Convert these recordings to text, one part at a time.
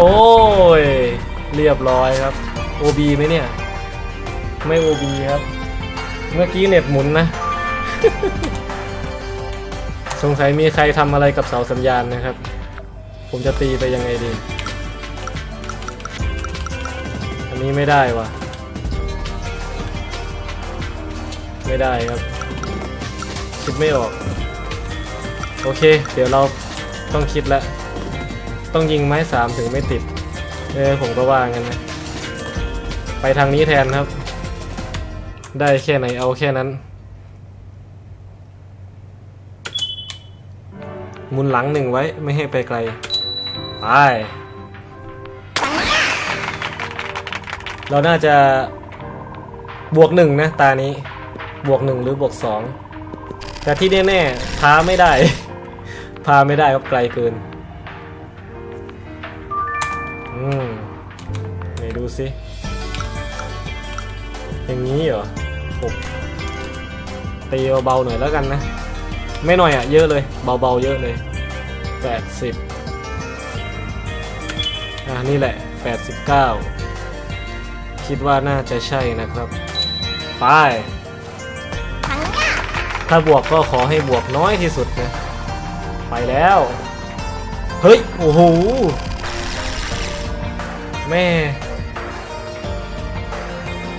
โอ้ย เรียบร้อยครับ OB ไหมเนี่ย ไม่ OB ครับ เมื่อกี้เน็ตหมุนนะ สงสัยมีใครทำอะไรกับเสาสัญญาณนะครับ ผมจะตีไปยังไงดี อันนี้ไม่ได้วะไม่ได้ครับคิดไม่ออก โอเค เดี๋ยวเราต้องคิดแล้ว ต้องยิงไม้สามถึงไม่ติด เออผมก็ว่างั้นนะ ไปทางนี้แทนครับ ได้แค่ไหนเอาแค่นั้น มุนหลังหนึ่งไว้ไม่ให้ไปไกล ไป เราน่าจะบวกหนึ่งนะตานี้ บวกหนึ่งหรือบวกสองแต่ที่แน่ๆท้าไม่ได้ พาไม่ได้ครับไกลเกิน อืมไหนดูสิ อย่างนี้เหรอหกตีเบาๆหน่อยแล้วกันนะ ไม่หน่อยอะ เยอะเลย เบาๆเยอะเลยแปดสิบอ่านี่แหละแปดสิบเก้าคิดว่าน่าจะใช่นะครับไปถ้าบวกก็ขอให้บวกน้อยที่สุดนะ ไปแล้ว เฮ้ย โอ้โห แม่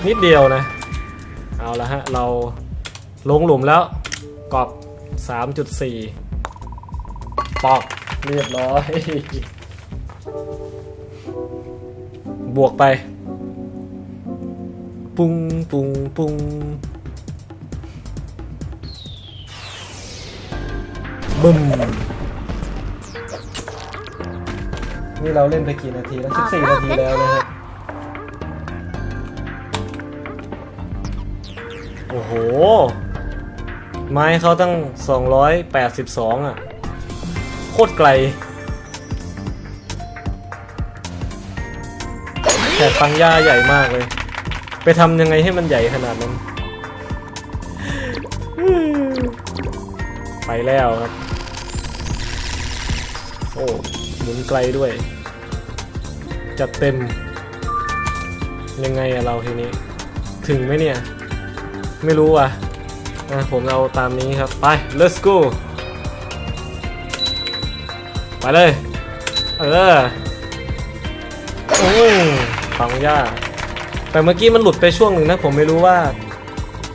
นิดเดียวนะ เอาละฮะ เราลงหลุมแล้วกรอบ 3.4 ปอกเรียบร้อย บวกไป ปุ้งปุ้งปุ้งบึ้ม นี่เราเล่นไปกี่นาทีแล้ว14 นาทีแล้วนะครับโอ้โห ไม้เขาตั้ง 282 อะ โคตรไกลแต่ปังย่าใหญ่มากเลย ไปทำยังไงให้มันใหญ่ขนาดนั้น ไปแล้วครับ โอ้ หมุนไกลด้วย จัดเต็ม ยังไงอะเราทีนี้ ถึงไหมเนี่ย ไม่รู้อะอะผมเอาตามนี้ครับ ไป let's go ไปเลย เออโอ้ยปังย่าแต่เมื่อกี้มันหลุดไปช่วงหนึ่งนะ ผมไม่รู้ว่า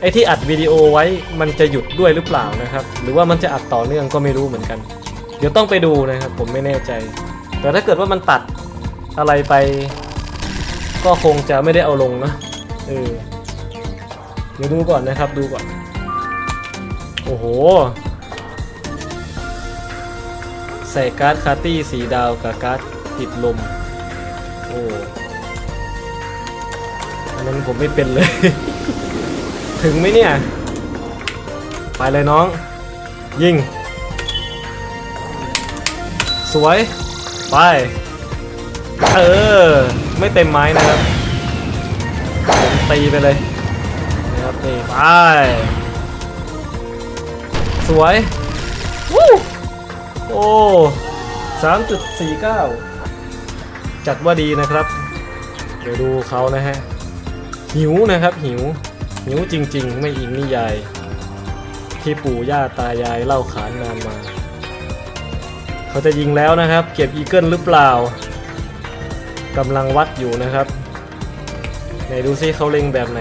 ไอ้ที่อัดวิดีโอไว้มันจะหยุดด้วยหรือเปล่านะครับ หรือว่ามันจะอัดต่อเนื่องก็ไม่รู้เหมือนกัน เดี๋ยวต้องไปดูนะครับ ผมไม่แน่ใจ แต่ถ้าเกิดว่ามันตัดอะไรไป ก็คงจะไม่ได้เอาลงนะเออเดี๋ยวดูก่อนนะครับดูก่อน โอ้โห ใส่การ์ดคาร์ตี้สีดาวกับการ์ดติดลม โอ้อันนั้นผมไม่เป็นเลย ถึงไหมเนี่ย ไปเลยน้อง ยิง สวย ไป เออ ไม่เต็มไม้นะครับผมตีไปเลยนะครับนี่ไป สวยวู้โอ้สามจุดสี่เก้าจัดว่าดีนะครับ เดี๋ยวดูเขานะฮะ หิวนะครับหิว หิวจริง ๆ ไม่อิงนิยาย ที่ปู่ย่าตายายเล่าขานนานมา เขาจะยิงแล้วนะครับ เก็บอีเกิลหรือเปล่ากำลังวัดอยู่นะครับไหนดูซิเขาเล็งแบบไหน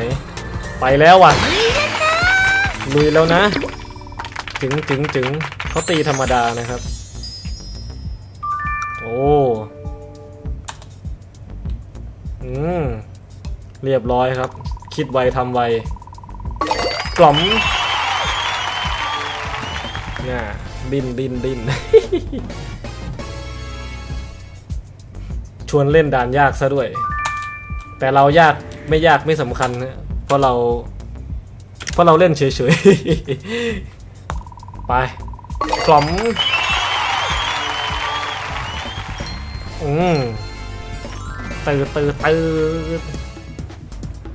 ไปแล้วว่ะลุยแล้วนะ ถึงถึงถึงเขาตีธรรมดานะครับ โอ้อืมเรียบร้อยครับ คิดไวทำไวกล่อมน่ะ ดินดินดิน ชวนเล่นด่านยากซะด้วย แต่เรายากไม่ยากไม่สำคัญนะเพราะเรา เพราะเราเล่นเฉยๆ ไปกล่อมอืมตืดตืดตืด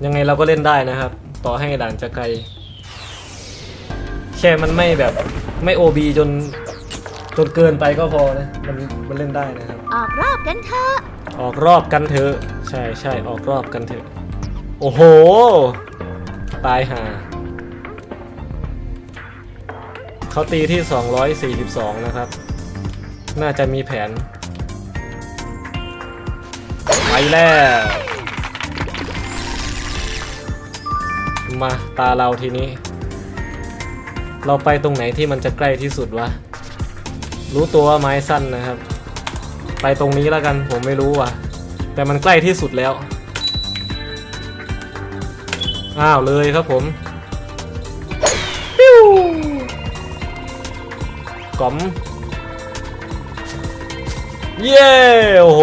ยังไงเราก็เล่นได้นะครับ ต่อให้ด่านจะไกล แค่มันไม่แบบ ไม่โอบีจนจจนเกินไปก็พอนะมันมันเล่นได้นะครับ ออกรอบกันเถอะ ออกรอบกันเถอะใช่ใช่ออกรอบกันเถอะ โอ้โห ตายห่าเขาตีที่ 242 นะครับ น่าจะมีแผน ไปแล้ว มาตาเราทีนี้ เราไปตรงไหนที่มันจะใกล้ที่สุดวะ รู้ตัวว่าไม้สั้นนะครับ ไปตรงนี้แล้วกันผมไม่รู้ว่ะ แต่มันใกล้ที่สุดแล้ว อ้าวเลยครับผมปิ้วก๋อมเย้โอ้โห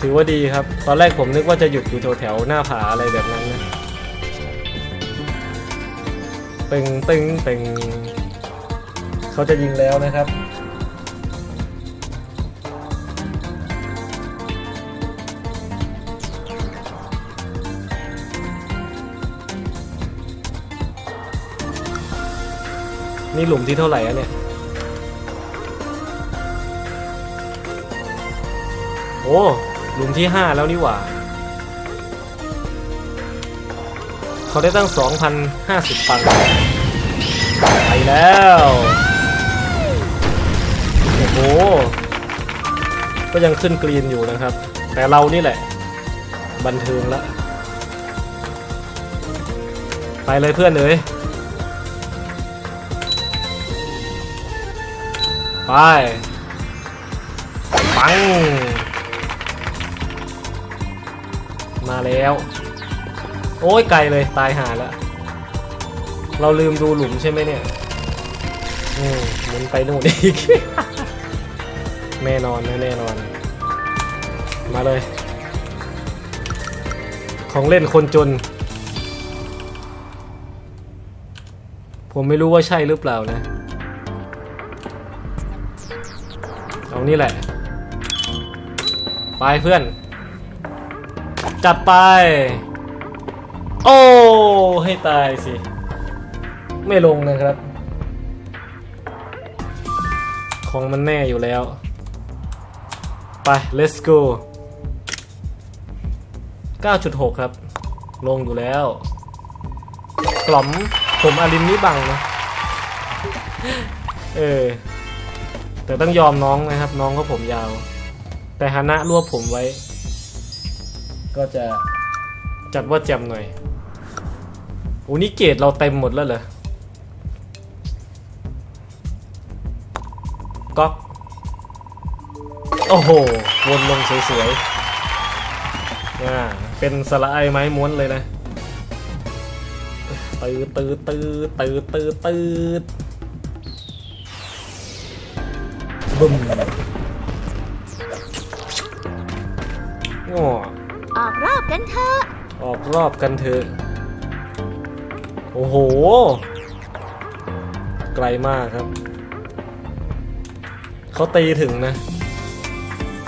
ถือว่าดีครับ ตอนแรกผมนึกว่าจะหยุดอยู่แถวๆหน้าผาอะไรแบบ ตึงตึงตึงเขาจะยิงแล้วนะครับ นี่หลุมที่เท่าไหร่อะเนี่ย โอ้หลุมที่5แล้วนี่หว่าเขาได้ตั้ง 2,050ปัง แล้ว โอ้โห ก็ยังขึ้นกรีนอยู่นะครับ แต่เรานี่แหละ บันเทิงละ ไปเลยเพื่อนเอ้ยไปปัง มาแล้ว โอ้ยไกลเลยตายหาแล้ว เราลืมดูหลุมใช่ไหมเนี่ย อืมหมุนไปนู่นอีก แน่นอนนะแน่นอน มาเลย ของเล่นคนจน ผมไม่รู้ว่าใช่หรือเปล่านะ เอานี่แหละ ไปเพื่อน จัดไป โอ้ ให้ตายสิ ไม่ลงนะครับ ของมันแน่อยู่แล้ว ไป let's go 9.6 ครับ ลงอยู่แล้ว กล่อมผมอารินนี่บังนะ เออ แต่ต้องยอมน้องนะครับ น้องก็ผมยาว แต่ฮานะรวบผมไว้ ก็จะจัดว่าแจมหน่อยโอ้นี่เกรดเราเต็มหมดแล้วเหรอ ก๊อกโอ้โห วนลงสวยๆอ่าเป็นสละไอไม้ม้วนเลยนะ ตืดตืดตืดตืดตืดตืดบึ้มง้อออกรอบกันเถอะ ออกรอบกันเถอะ โอ้โห ไกลมากครับ เขาตีถึงนะ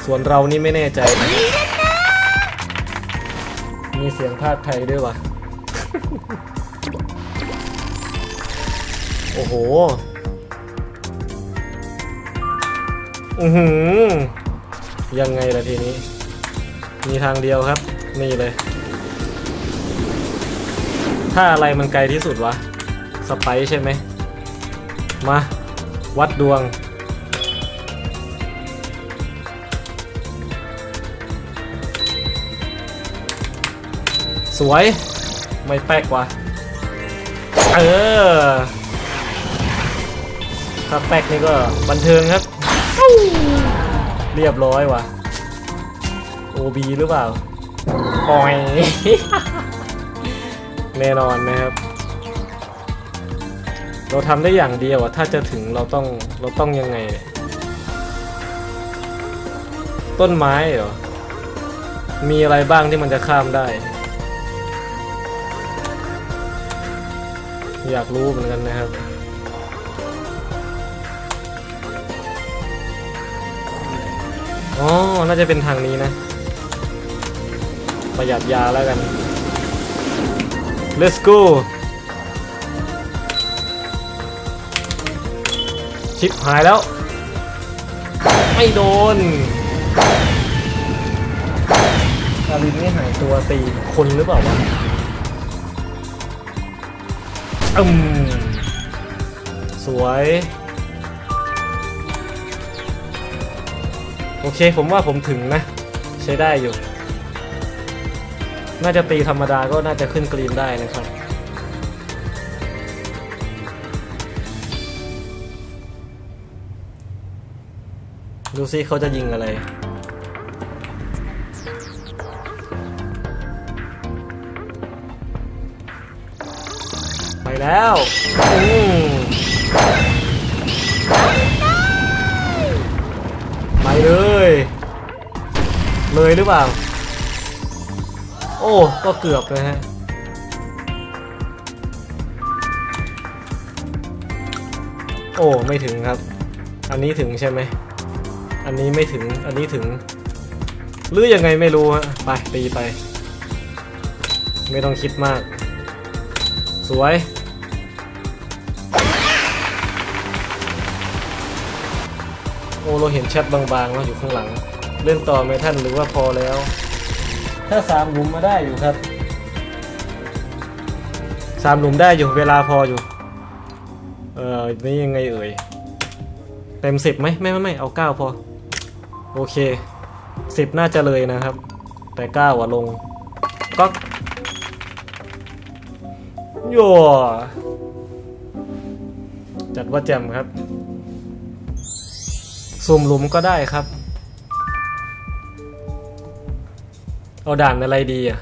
ส่วนเรานี่ไม่แน่ใจนะมีเสียงพากย์ไทยด้วยวะโอ้โห อือหือ ยังไงล่ะทีนี้ มีทางเดียวครับ นี่เลย ถ้าอะไรมันไกลที่สุดวะ สไปใช่ไหม มา วัดดวง สวย ไม่แป๊กว่ะเออถ้าแป๊กนี่ก็บันเทิงครับ เรียบร้อยว่ะ OB หรือเปล่าปอย แน่นอนนะครับ เราทำได้อย่างเดียวอะถ้าจะถึงเราต้องเราต้องยังไงเนี่ยต้นไม้เหรอ มีอะไรบ้างที่มันจะข้ามได้ อยากรู้เหมือนกันนะครับ อ๋อ น่าจะเป็นทางนี้นะ ประหยัดยาแล้วกัน let's go ชิปหายแล้ว ไม่โดนกาลินนี่หายตัวตีคนหรือเปล่าวะ อืมสวย โอเคผมว่าผมถึงนะ ใช้ได้อยู่ น่าจะตีธรรมดาก็น่าจะขึ้นกรีนได้นะครับดูซิเขาจะยิงอะไร แล้วอืมไปเลย เลยหรือเปล่า โอ้ ก็เกือบนะฮะโอ้ไม่ถึงครับ อันนี้ถึงใช่ไหม อันนี้ไม่ถึง อันนี้ถึง หรือยังไงไม่รู้ฮะ ไปตีไป ไม่ต้องคิดมาก สวย เราเห็นแชทบางๆแล้วอยู่ข้างหลัง เล่นต่อไหมท่านหรือว่าพอแล้ว ถ้าสามหลุมมาได้อยู่ครับสามหลุมได้อยู่เวลาพออยู่ เออนี่ยังไงเอ่ยเต็มสิบไหมไม่ไม่ไม่เอาเก้าพอ โอเคสิบน่าจะเลยนะครับ แต่เก้าอะลงก็โย่จัดว่าแจมครับ สุ่มหลุมก็ได้ครับ เอาด่านอะไรดีอะ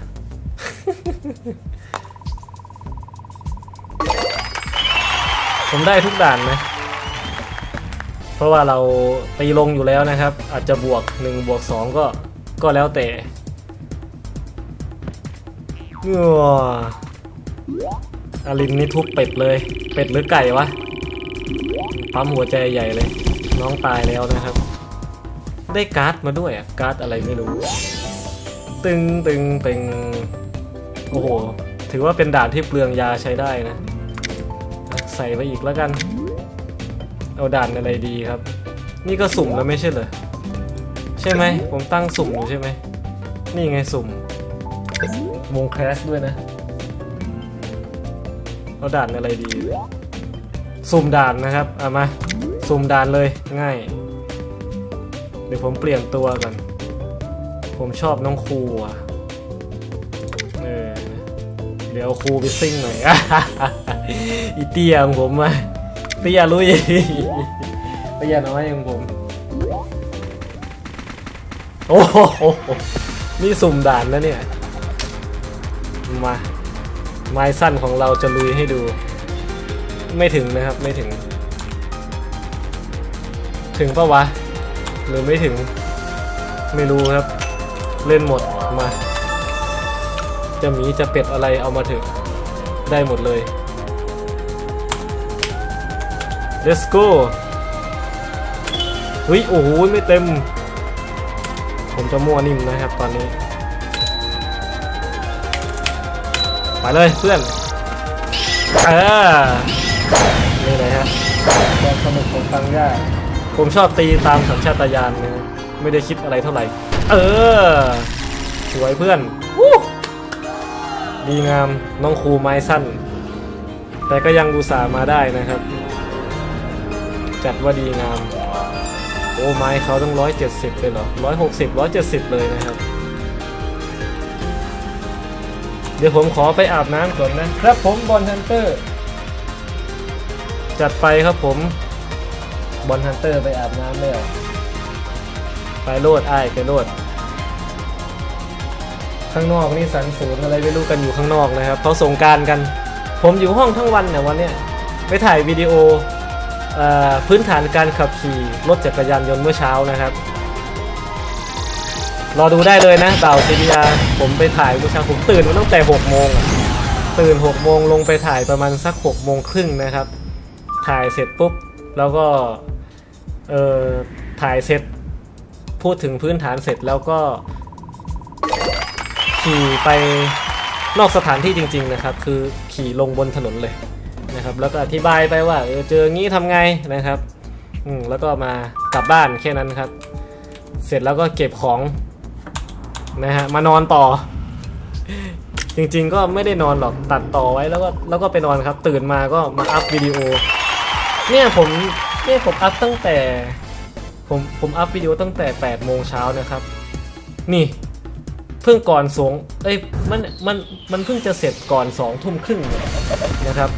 ผมได้ทุกด่านนะ เพราะว่าเราตีลงอยู่แล้วนะครับ อาจจะบวก1บวก2ก็ก็แล้วแต่เงืออารินนี่ทุบเป็ดเลย เป็ดหรือไก่วะ ปั๊มหัวใจใหญ่เลย น้องตายแล้วนะครับ ได้การ์ดมาด้วยอะการ์ดอะไรไม่รู้ ตึงตึงตึงโอ้โห ถือว่าเป็นด่านที่เปลืองยาใช้ได้นะ ใส่ไปอีกแล้วกัน เอาด่านอะไรดีครับ นี่ก็สุ่มแล้วไม่ใช่เหรอ ใช่ไหม ผมตั้งสุ่มอยู่ใช่ไหม นี่ไงสุ่ม วงแคสด้วยนะ เอาด่านอะไรดี สุ่มด่านนะครับ เอามา สุ่มด่านเลยง่าย เดี๋ยวผมเปลี่ยนตัวก่อน ผมชอบน้องครูอะเออเดี๋ยวครูไปซิ่งหน่อยอีเตี้ยของผมอะเตี้ยลุยเตี้ยน้อยของผม โอ้โหนี่สุ่มด่านแล้วเนี่ย มาไม้สั้นของเราจะลุยให้ดู ไม่ถึงนะครับไม่ถึง ถึงปะวะ หรือไม่ถึง ไม่รู้ครับ เล่นหมดมา จะหมีจะเป็ดอะไรเอามาถึงได้หมดเลย let's go เฮ้ย โอ้โห ไม่เต็ม ผมจะมั่วนิ่มนะครับตอนนี้ ไปเลยเพื่อนเออนี่เลยฮะความสนุกของตังย่า ผมชอบตีตามสัญชาตญาณนะไม่ได้คิดอะไรเท่าไหร่ เออ สวยเพื่อนดีงามน้องครูไม้สั้น แต่ก็ยังอุตส่าห์มาได้นะครับ จัดว่าดีงาม โอ้ไม้เขาต้องร้อยเจ็ดสิบเลยเหรอร้อยหกสิบร้อยเจ็ดสิบเลยนะครับ เดี๋ยวผมขอไปอาบน้ำก่อนนะครับผมบอลฮันเตอร์ จัดไปครับผม บอลฮันเตอร์ไปอาบน้ำแล้วไปโลดไอ้ไปโลด ข้างนอกนี่สันศูนอะไรไม่รู้กันอยู่ข้างนอกนะครับเขาส่งการกัน ผมอยู่ห้องทั้งวันเนี่ยวันเนี้ยไปถ่ายวิดีโออพื้นฐานการขับขี่รถจักรยานยนต์เมื่อเช้านะครับ รอดูได้เลยนะเต่าซีดีอาผมไปถ่ายเมื่อเช้าผมตื่นมาตั้งแต่6โมงตื่น6โมงลงไปถ่ายประมาณสัก6โมงครึ่งนะครับ ถ่ายเสร็จปุ๊บ แล้วก็เออถ่ายเสร็จพูดถึงพื้นฐานเสร็จแล้วก็ขี่ไปนอกสถานที่จริง ๆนะครับ คือขี่ลงบนถนนเลยนะครับ แล้วก็อธิบายไปว่าเออเจองี้ทำไงนะครับอืมแล้วก็มากลับบ้านแค่นั้นครับ เสร็จแล้วก็เก็บของนะฮะมานอนต่อ จริงๆก็ไม่ได้นอนหรอกตัดต่อไว้แล้วก็แล้วก็ไปนอนครับ ตื่นมาก็มาอัพวิดีโอ เนี่ยผมเนี่ยผมอัพตั้งแต่ ผมผมอัพวิดีโอตั้งแต่8โมงเช้านะครับ นี่เพิ่งก่อนสงเอ้ยมันมันมันเพิ่งจะเสร็จก่อน2ทุ่มครึ่งนะครับ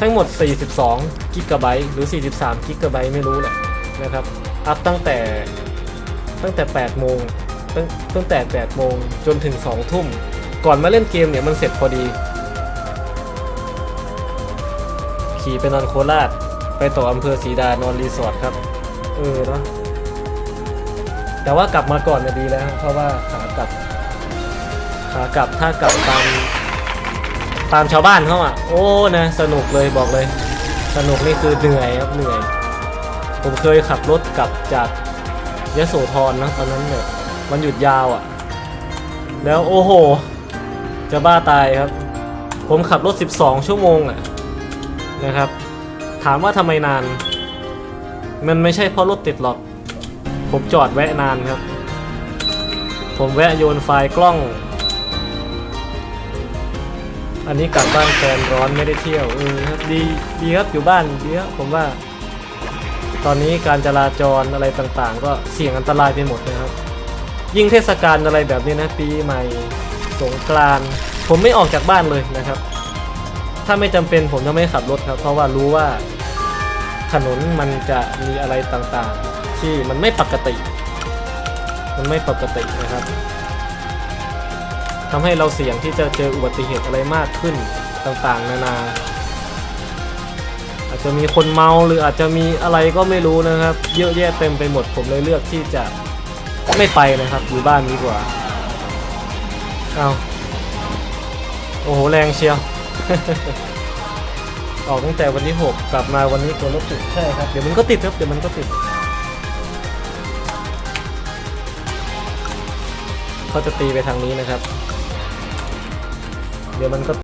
ทั้งหมด 42กิกะไบต์หรือ 43กิกะไบต์ไม่รู้แหละนะครับอัพตั้งแต่ตั้งแต่8โมงตั้งตั้งแต่8โมงจนถึง2ทุ่ม ก่อนมาเล่นเกมเนี่ยมันเสร็จพอดี ขี่ไปนอนโคราช ไปต่ออำเภอศรีดานอนรีสอร์ทครับ เออเนาะแต่ว่ากลับมาก่อนเนี่ยดีแล้วเพราะว่าขากลับขากลับถ้ากลับตามตามชาวบ้านเขาอะ โอ้นะสนุกเลยบอกเลย สนุกนี่คือเหนื่อยครับเหนื่อย ผมเคยขับรถกลับจากยะโสธรนะตอนนั้นเนี่ยมันหยุดยาวอะ แล้วโอ้โห จะบ้าตายครับ ผมขับรถ 12 ชั่วโมงอะนะครับ ถามว่าทำไมนาน มันไม่ใช่เพราะรถติดหรอก ผมจอดแวะนานครับ ผมแวะโยนไฟล์กล้อง อันนี้กลับบ้านแฟนร้อนไม่ได้เที่ยวเออครับดีดีครับอยู่บ้านดีครับผมว่า ตอนนี้การจราจรอะไรต่างๆ ก็เสี่ยงอันตรายไปหมดนะครับ ยิ่งเทศกาลอะไรแบบนี้นะปีใหม่สงกรานต์ผมไม่ออกจากบ้านเลยนะครับ ถ้าไม่จำเป็นผมจะไม่ขับรถครับ เพราะว่ารู้ว่าถนนมันจะมีอะไรต่างๆ ที่มันไม่ปกติ มันไม่ปกตินะครับทำให้เราเสี่ยงที่จะเจออุบัติเหตุอะไรมากขึ้นต่างๆ นานา อาจจะมีคนเมาหรืออาจจะมีอะไรก็ไม่รู้นะครับ เยอะแยะเต็มไปหมดผมเลยเลือกที่จะไม่ไปนะครับอยู่บ้านดีกว่าเอาโอ้โหแรงเชียว ออกตั้งแต่วันที่6กลับมาวันนี้ตัวรถติดใช่ครับ เดี๋ยวมันก็ติดครับ เดี๋ยวมันก็ติด เขาจะตีไปทางนี้นะครับ เดี๋ยวมันก็